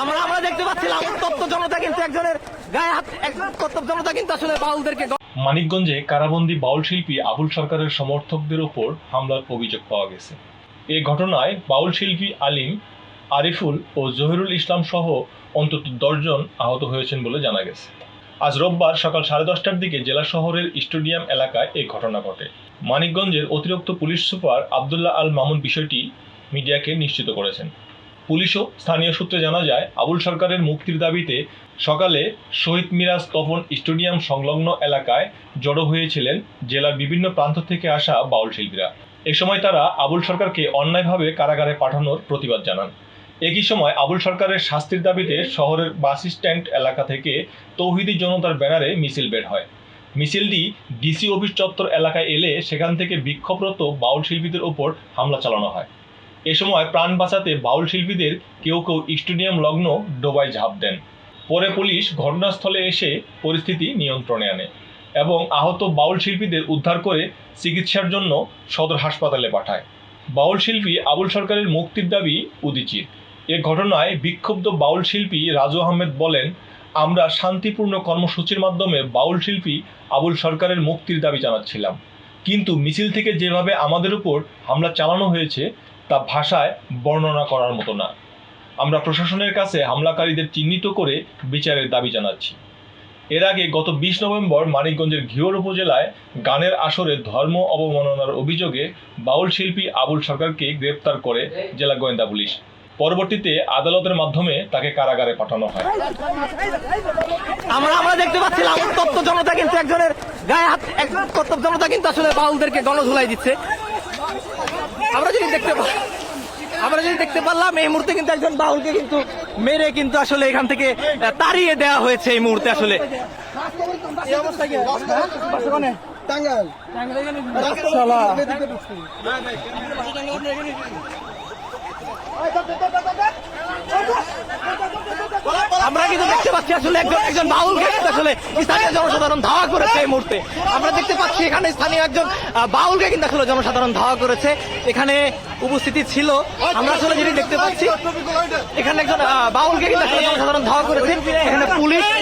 আমরা আমরা দেখতে পাচ্ছিলাম তত্ত্ব জনতা কিন্তু একজনের গায়ে হাত, একজন তত্ত্ব জনতা কিন্তু আসলে বাউলদেরকে মানিকগঞ্জে কারাবন্দী বাউল শিল্পী আবুল সরকারের সমর্থকদের ওপর হামলার অভিযোগ পাওয়া গেছে। এই ঘটনায় বাউল শিল্পী আলিম, আরিফুল ও জহিরুল ইসলাম সহ অন্তত দশজন আহত হয়েছেন বলে জানা গেছে। আজ রোববার সকাল সাড়ে দশটার দিকে জেলা শহরের স্টেডিয়াম এলাকায় এই ঘটনা ঘটে। মানিকগঞ্জের অতিরিক্ত পুলিশ সুপার আবদুল্লাহ আল মামুন বিষয়টি মিডিয়াকে নিশ্চিত করেছেন। পুলিশও স্থানীয় সূত্রে জানা যায়, আবুল সরকারের মুক্তির দাবিতে সকালে শহীদ মিরাজ তপন স্টেডিয়াম সংলগ্ন এলাকায় জড়ো হয়েছিলেন জেলার বিভিন্ন প্রান্ত থেকে আসা বাউল শিল্পীরা। এ সময় তারা আবুল সরকারকে অন্যায়ভাবে কারাগারে পাঠানোর প্রতিবাদ জানান। একই সময় আবুল সরকারের শাস্তির দাবিতে শহরের বাস স্ট্যান্ড এলাকা থেকে তৌহিদি জনতার ব্যানারে মিছিল বের হয়। মিছিলটি ডিসি অফিস চত্বর এলাকায় এলে সেখান থেকে বিক্ষোভরত বাউল শিল্পীদের ওপর হামলা চালানো হয়। এ সময় প্রাণ বাঁচাতে বাউল শিল্পীদের কেউ কেউ স্টেডিয়াম লগ্ন ডোবায় ঝাঁপ দেন। পরে পুলিশ ঘটনাস্থলে এসে পরিস্থিতি নিয়ন্ত্রণে আনে এবং আহত বাউল শিল্পীদের উদ্ধার করে চিকিৎসার জন্য সদর হাসপাতালে পাঠায়। বাউল শিল্পী আবুল সরকারের মুক্তির দাবি উদিচিত। এ ঘটনায় বিক্ষুব্ধ বাউল শিল্পী রাজু আহমেদ বলেন, আমরা শান্তিপূর্ণ কর্মসূচির মাধ্যমে বাউল শিল্পী আবুল সরকারের মুক্তির দাবি জানাচ্ছিলাম। কিন্তু মিছিল থেকে যেভাবে আমাদের উপর হামলা চালানো হয়েছে তা ভাষায় বর্ণনা করার মতো না। আমরা প্রশাসনের কাছে হামলাকারীদের চিহ্নিত করে বিচারের দাবি জানাচ্ছি। এর আগে গত বিশ নভেম্বর মানিকগঞ্জের ঘিওর উপজেলায় গানের আসরে ধর্ম অবমাননার অভিযোগে বাউল শিল্পী আবুল সরকারকে গ্রেপ্তার করে জেলা গোয়েন্দা পুলিশ। পরবর্তীতে আদালতের মাধ্যমে তাকে কারাগারে পাঠানো হয়। আমরা আমরা দেখতে পাচ্ছিলাম তত্ত্ব জনতা কিন্তু একজনের গায়ে হাত একজন তত্ত্ব জনতা কিন্তু আসলে বাউলদেরকে গণধুলাই দিচ্ছে। আমরা যদি দেখতে পা- আমরা যদি দেখতে পারলাম এই মুহূর্তে কিন্তু একজন বাউলকে কিন্তু মেরে কিন্তু আসলে এখান থেকে তাড়িয়ে দেওয়া হয়েছে এই মুহূর্তে আসলে এই পাচ্ছি আসলে একজন একজন বাউলকে আসলে স্থানীয় জনসাধারণ ধাওয়া করেছে এই মুহূর্তে। আমরা দেখতে পাচ্ছি এখানে স্থানীয় একজন বাউলকে কিন্তু আসলে জনসাধারণ ধাওয়া করেছে। এখানে উপস্থিতি ছিল। আমরা আসলে যেটি দেখতে পাচ্ছি এখানে একজন বাউলকে কিন্তু আসলে জনসাধারণ ধাওয়া করেছে। এখানে পুলিশ